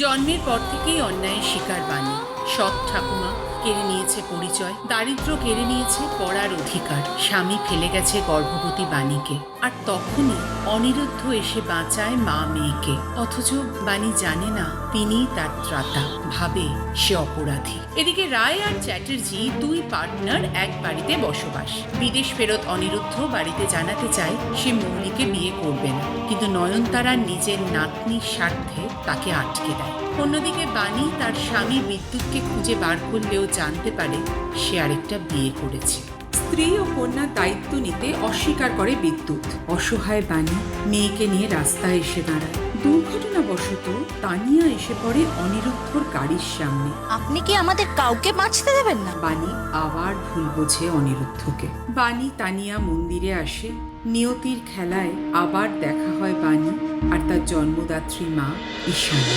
জন্মের পর থেকেই অন্যায়ের শিকার বাণী। সৎ ঠাকুমা কেড়ে নিয়েছে পরিচয়, দারিদ্র কেড়ে নিয়েছে পড়ার অধিকার। স্বামী ফেলে গেছে গর্ভবতী বাণীকে। আর তখনই অনিরুদ্ধ এসে বাঁচায় মা মেয়েকে। অথচ বাণী জানে না তিনি তার ত্রাতা। ভাবে সে অপরাধী। এদিকে রায় আর চ্যাটার্জি দুই পার্টনার এক বাড়িতে বসবাস। বিদেশ ফেরত অনিরুদ্ধ বাড়িতে জানাতে চায়, সে মৌলিকে বিয়ে করবে না। কিন্তু নয়নতারা নিজের নাতনির স্বার্থে তাকে আটকে দেয়। অন্যদিকে বাণী তার স্বামী বিদ্যুৎকে খুঁজে বার করলেও জানতে পারে সে আরেকটা বিয়ে করেছে। স্ত্রী ও কন্যার দায়িত্ব নিতে অস্বীকার করে বিদ্যুৎ। অসহায় বাণী মেয়েকে নিয়ে রাস্তায় এসে দাঁড়ায়। দুর্ঘটনাবশত তানিয়া এসে পড়ে অনিরুদ্ধর গাড়ির সামনে। আপনি কি আমাদের কাউকে বাঁচতে দেবেন না? বাণী আবার ভুল বোঝে অনিরুদ্ধকে। বাণী তানিয়া মন্দিরে আসে। নিয়তির খেলায় আবার দেখা হয় বাণী আর তার জন্মদাত্রী মা ঈশানী।